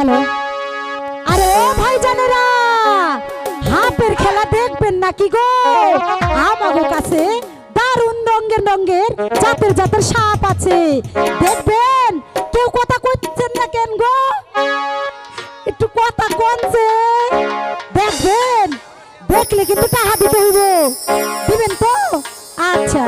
Hello? আরে ও ভাইজানেরা, হাপের খেলা দেখবেন নাকি গো? আমাগো কাছে দারুণ রঙের রঙের জাতের জাতের সাপ আছে। দেখবেন, কেউ কথা কইছেন না কেন গো? একটু কথা কোনছে। দেখবেন, দেখলে কিন্তু টাকা দিতে হইব। দিবেন তো? আচ্ছা।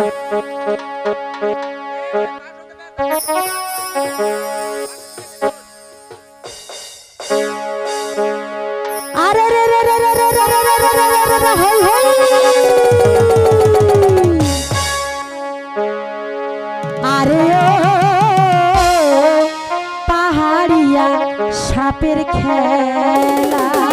মেলা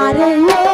I don't know.